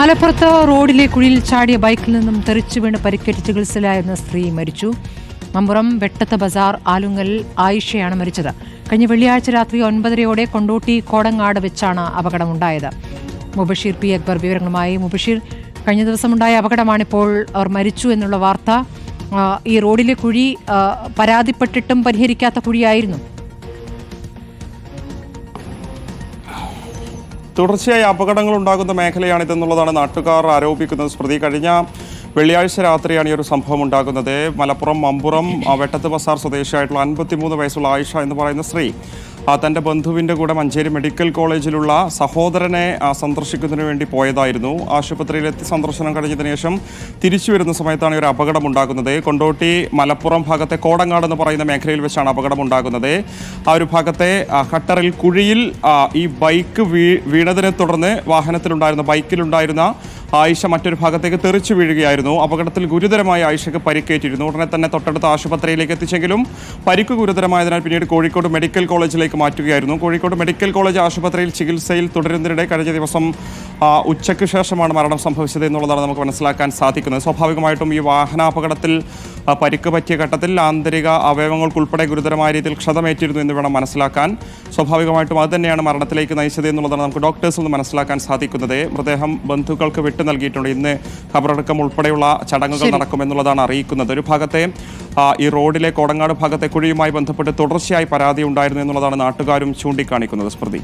മലപ്പുറത്ത് റോഡിലെ കുഴിയിൽ ചാടിയ ബൈക്കിൽ നിന്നും തെറിച്ചു വീണ് പരിക്കേറ്റ് ചികിത്സയിലായിരുന്ന സ്ത്രീ മരിച്ചു. മമ്പുറം വെട്ടത്ത ബസാർ ആലുങ്ങൽ ആയിഷയാണ് മരിച്ചത്. കഴിഞ്ഞ വെള്ളിയാഴ്ച രാത്രി ഒൻപതരയോടെ കൊണ്ടോട്ടി കോടങ്ങാട് വെച്ചാണ് അപകടമുണ്ടായത്. മുബഷീർ പി അക്ബർ വിവരങ്ങളുമായി. മുബഷീർ കഴിഞ്ഞ ദിവസമുണ്ടായ അപകടമാണിപ്പോൾ അവർ മരിച്ചു എന്നുള്ള വാർത്ത. ഈ റോഡിലെ കുഴി പരാതിപ്പെട്ടിട്ടും പരിഹരിക്കാത്ത കുഴിയായിരുന്നു. തുടർച്ചയായി അപകടങ്ങൾ ഉണ്ടാകുന്ന മേഖലയാണിതെന്നുള്ളതാണ് നാട്ടുകാർ ആരോപിക്കുന്നത് സ്മൃതി. കഴിഞ്ഞ വെള്ളിയാഴ്ച രാത്രിയാണ് ഈ ഒരു സംഭവം ഉണ്ടാകുന്നത്. മലപ്പുറം മമ്പുറം വെട്ടത്ത് ബസാർ സ്വദേശിയായിട്ടുള്ള അൻപത്തിമൂന്ന് വയസ്സുള്ള ആയിഷ എന്ന് പറയുന്ന സ്ത്രീ തന്റെ ബന്ധുവിന്റെ കൂടെ മഞ്ചേരി മെഡിക്കൽ കോളേജിലുള്ള സഹോദരനെ സന്ദർശിക്കുന്നതിന് വേണ്ടി പോയതായിരുന്നു. ആശുപത്രിയിലെത്തി സന്ദർശനം കഴിഞ്ഞതിന് ശേഷം തിരിച്ചു വരുന്ന സമയത്താണ് ഒരു അപകടം ഉണ്ടാകുന്നത് കൊണ്ടോട്ടി മലപ്പുറം ഭാഗത്തെ കോടങ്ങാട് എന്ന് പറയുന്ന മേഖലയിൽ വെച്ചാണ് അപകടം ഉണ്ടാകുന്നത് ആ ഒരു ഭാഗത്തെ ഖട്ടറിൽ കുഴിയിൽ ഈ ബൈക്ക് വീ വീണതിനെ തുടർന്ന് വാഹനത്തിലുണ്ടായിരുന്ന ബൈക്കിലുണ്ടായിരുന്ന ആയിഷ മറ്റൊരു ഭാഗത്തേക്ക് തെറിച്ചു വീഴുകയായിരുന്നു. അപകടത്തിൽ ഗുരുതരമായി ആയിഷയ്ക്ക് പരിക്കേറ്റിരുന്നു. ഉടനെ തന്നെ തൊട്ടടുത്ത ആശുപത്രിയിലേക്ക് എത്തിച്ചെങ്കിലും പരിക്ക് ഗുരുതരമായതിനാൽ പിന്നീട് കോഴിക്കോട് മെഡിക്കൽ കോളേജിലേക്ക് മാറ്റുകയായിരുന്നു. കോഴിക്കോട് മെഡിക്കൽ കോളേജ് ആശുപത്രിയിൽ ചികിത്സയിൽ തുടരുന്നതിനിടെ കഴിഞ്ഞ ദിവസം ഉച്ചയ്ക്ക് ശേഷമാണ് മരണം സംഭവിച്ചത് എന്നുള്ളതാണ് നമുക്ക് മനസ്സിലാക്കാൻ സാധിക്കുന്നത്. സ്വാഭാവികമായിട്ടും ഈ വാഹനാപകടത്തിൽ പരിക്ക് പറ്റിയ ഘട്ടത്തിൽ ആന്തരിക അവയവങ്ങൾക്കുൾപ്പെടെ ഗുരുതരമായ രീതിയിൽ ക്ഷതമേറ്റിരുന്നു എന്ന് വേണം മനസ്സിലാക്കാൻ. സ്വാഭാവികമായിട്ടും അത് തന്നെയാണ് മരണത്തിലേക്ക് നയിച്ചത് എന്നുള്ളതാണ് നമുക്ക് ഡോക്ടേഴ്സിൽ നിന്ന് മനസ്സിലാക്കാൻ സാധിക്കുന്നത്. മൃതദേഹം ബന്ധുക്കൾക്ക് വിട്ടു നൽകിയിട്ടുണ്ട്. ഇന്ന് ഖബറടക്കം ഉൾപ്പെടെയുള്ള ചടങ്ങുകൾ നടക്കുമെന്നുള്ളതാണ് അറിയിക്കുന്നത്. ഒരു ഭാഗത്തെ ഈ റോഡിലെ കോടങ്ങാട് ഭാഗത്തെ കുഴിയുമായി ബന്ധപ്പെട്ട് തുടർച്ചയായി പരാതി ഉണ്ടായിരുന്നു എന്നുള്ളതാണ് നാട്ടുകാരും ചൂണ്ടിക്കാണിക്കുന്നത്. സ്മൃതി.